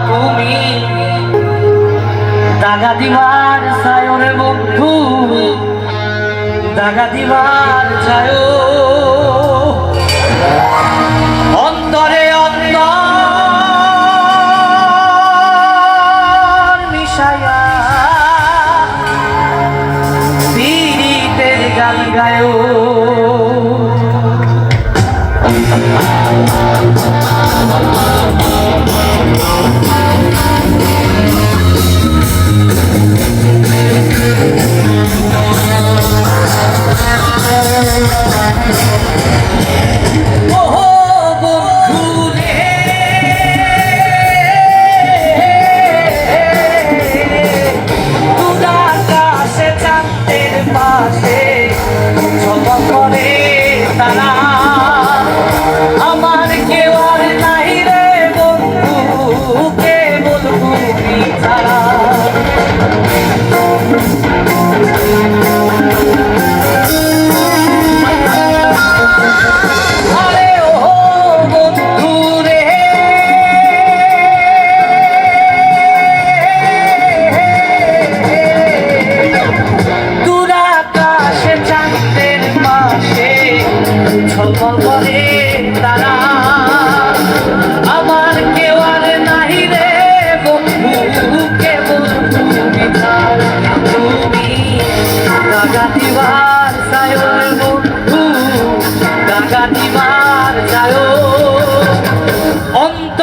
তুমি দাগা দিবার সায়রে বন্ধু দাগা দিবার ছায় অন্তরে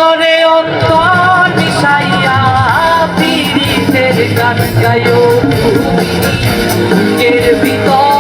অন্তরে অন্তর মিশাইয়া পীড়িতের গান গায় বুকের ভিতর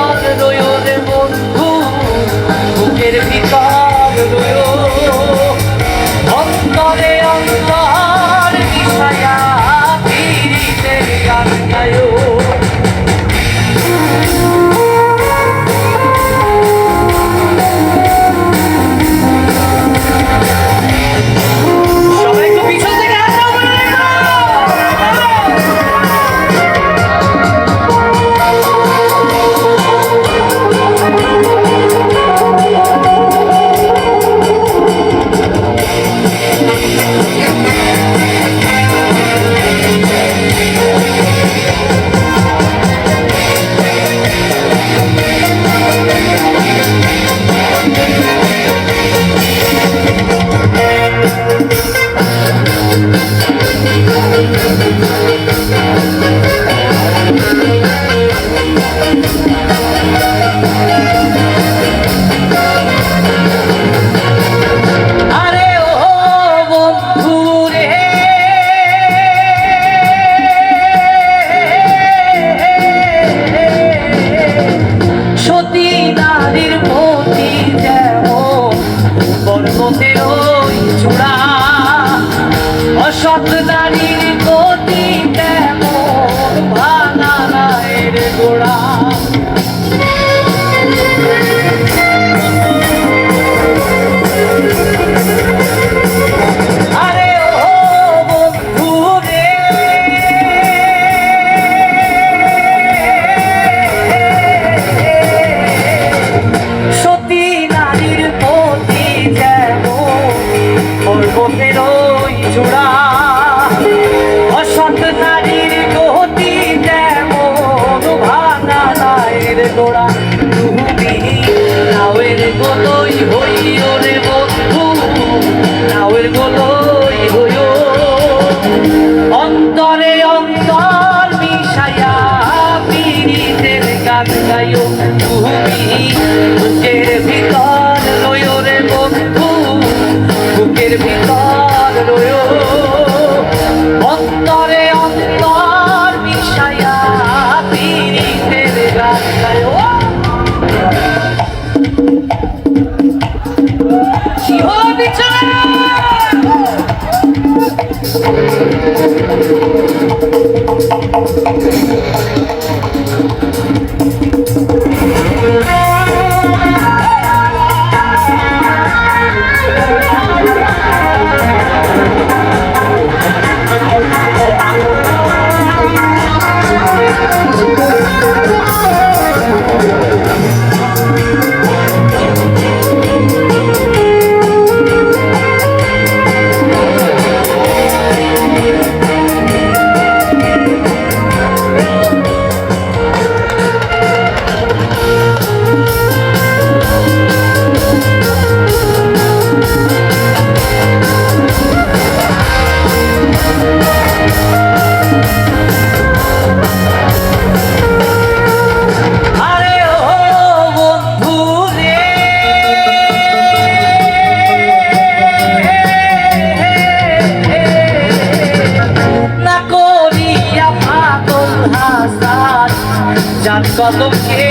চূড়া অসৎ নারীর পর্বতের ওই চূড়া অসৎ নারীর গতি যেমন ভাঙা গোড়া। তুমি নাওয়ের গোলই হইও রে বন্ধু, নাওয়ের গোলই হইও অন্তরে অন্তর মিশাইয়া পীড়িতের গান গাইও। তুমি বুকের ভিতর রইও রে বন্ধু, বুকের ভিতর শিহর só toquei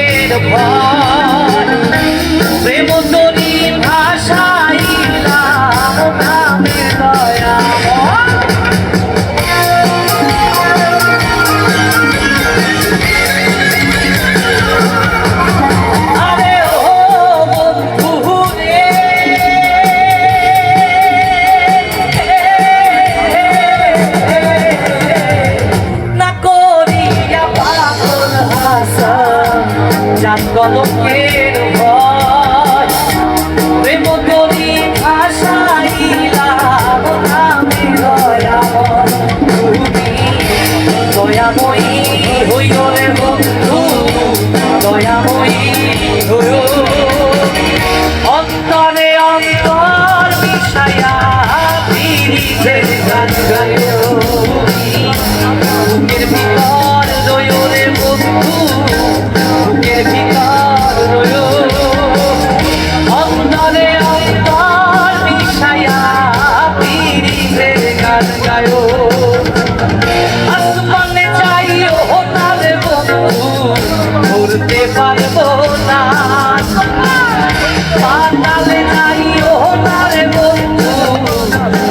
পাতালে নাই ও তারে বন্ধু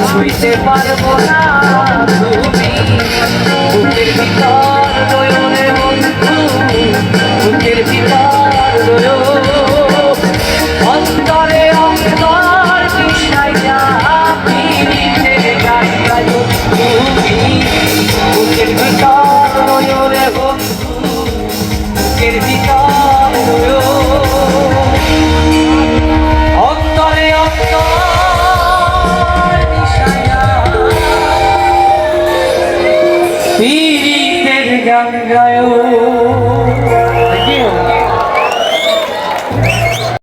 ছুঁইতে পারব না।